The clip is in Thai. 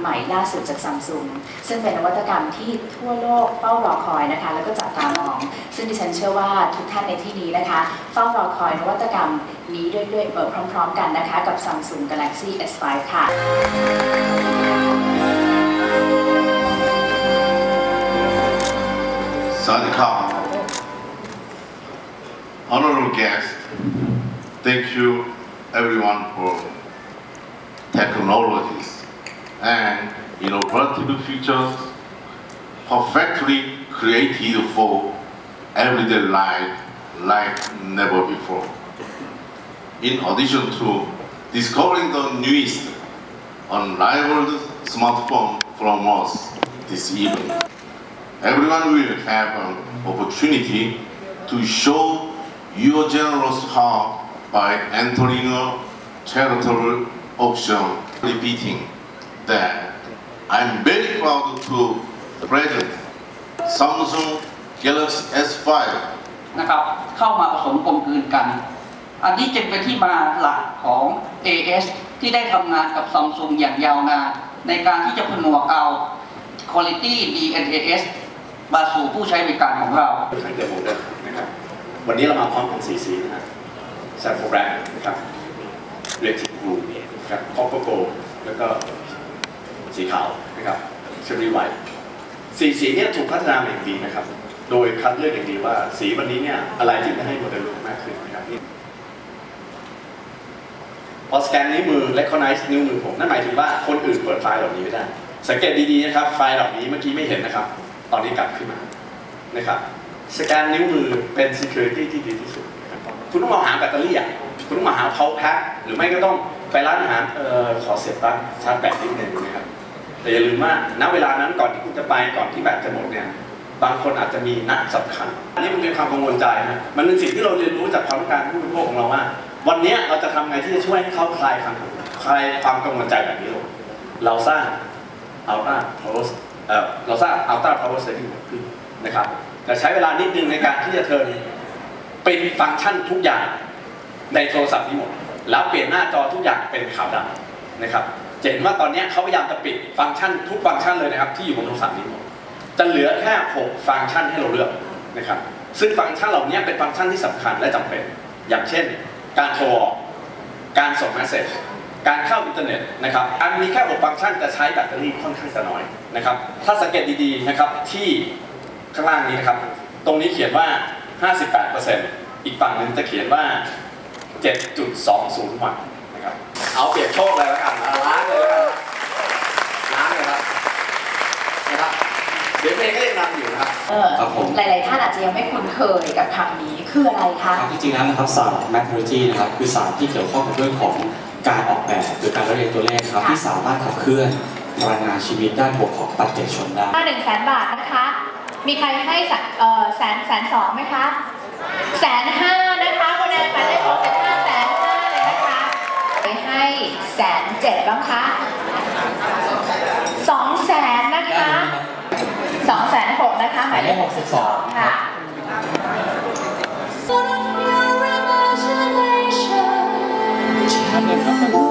ใหม่ล่าสุดจากซัมซุงซึ่งเป็นนวัตกรรมที่ทั่วโลกเฝ้ารอคอยนะคะ แล้วก็จับตามอง ซึ่งดิฉันเชื่อว่าทุกท่านในที่นี้นะคะเฝ้ารอคอยนวัตกรรมนี้ด้วยด้วยพร้อม ๆ กันนะคะกับ Samsung Galaxy S5 ค่ะ Sadka, honorable guests, thank you everyone for technologies and innovative features perfectly created for everyday life like never before. In addition to discovering the newest unrivaled smartphone from us this evening, everyone will have an opportunity to show your generous heart by entering a charitable auction, repeating that I'm very proud to present Samsung Galaxy S5 นะครับเข้ามาผสมกลมกลืนกัน อันนี้จึงเป็นที่มาหลักของ AS ที่ได้ทำงานกับซัมซุงอย่างยาวนานในการที่จะผนวกเอา Quality DNAS มาสู่ผู้ใช้บริการของเราทางเดโมเดอร์นะครับ วันนี้เรามาพร้อมกันสีสีนะฮะแซมโปรแกรมนะครับเรทิกรูนะครับคอปเปอร์โกแล้วก็ สีขาวนะครับเชอรี่ไวท์สีสีเนี่ยถูกพัฒนามาอย่างดีนะครับ โดยคัดเลือกอย่างดีว่าสีวันนี้เนี่ยอะไรที่จะให้โมเดลลุกมากขึ้นนะครับนี่พอสแกนนิ้วมือและคอนไนซ์นิ้วมือผมนั่นหมายถึงว่าคนอื่นเปิดไฟล์เหล่านี้ไม่ได้ สังเกตดีๆนะครับไฟล์เหล่านี้เมื่อกี้ไม่เห็นนะครับ ตอนนี้กลับขึ้นมานะครับสแกนนิ้วมือเป็น security ที่ดีที่สุด คุณต้องมองหาแบตเตอรี่อะคุณต้องมาหา power pack หรือไม่ก็ต้องไปร้านอาหารเอ่อขอเสียบปลั๊กชาร์จแบตนิดนึงนะครับ แต่อย่าลืมว่าณเวลานั้นก่อนที่คุณจะไปก่อนที่แบตจะหมดเนี่ยบางคนอาจจะมีนัดสำคัญ อันนี้มันเป็นความกังวลใจนะมันเป็นสิ่งที่เราเรียนรู้จากความต้องการผู้บริโภคของเราว่า วันนี้เราจะทำไงที่จะช่วยให้เขาคลายความคลายความกังวลใจแบบนี้ลงเราสร้าง Ultra Power เอ่อเราสร้าง Ultra Power Saving ขึ้นนะครับแต่ใช้เวลานิดนึงในการที่จะเทิร์นเป็นฟังก์ชันทุกอย่างในโทรศัพท์นี้หมด แล้วเปลี่ยนหน้าจอทุกอย่างเป็นขาวดำนะครับ จะเห็นว่าตอนนี้เขาพยายามจะปิดฟังก์ชันทุกฟังก์ชันเลยนะครับ ที่อยู่บนโทรศัพท์นี้หมดจะเหลือแค่6ฟังก์ชันให้เราเลือกนะครับ ซึ่งฟังก์ชันเหล่านี้เป็นฟังก์ชันที่สำคัญและจำเป็น อย่างเช่น การโทรออกการส่งเมสเซจการเข้าอินเทอร์เน็ตนะครับ อันมีแค่6ฟังก์ชันจะใช้แบตเตอรี่ค่อนข้างจะน้อยนะครับ ถ้าสังเกตดีๆนะครับที่ข้างล่างนี้นะครับ ตรงนี้เขียนว่า 58%อีกฝั่งหนึ่งจะเขียนว่า 7.20วัตต์ เอาเปรียบโชคเลยแล้วกันนะล้างเลยแล้วกันนะล้างเลยครับนะครับเดี๋ยวเพลงก็ยังนำอยู่นะครับเออครับผมหลายๆท่านอาจจะยังไม่คุ้นเคยกับคำนี้คืออะไรคะครับจริงๆแล้วนะครับศาสตร์ Mathology นะครับคือศาสตร์ที่เกี่ยวข้องกับเรื่องของการออกแบบหรือการเรียนตัวเลขครับค่ะที่สามารถขับเคลื่อนพลังงานชีวิตด้านบวกของปัจเจกชนได้ถ้าหนึ่งแสนบาทนะคะ มีใครให้สักเอ่อแสนแสนสองไหมคะแสนห้านะคะคะแนนหมายเลขหกสิบห้าแสนห้าเลยนะคะไปให้ แสนเจ็ดบ้างคะสองแสนนะคะสองแสนหกนะคะ หมายเลขหกสิบสองค่ะค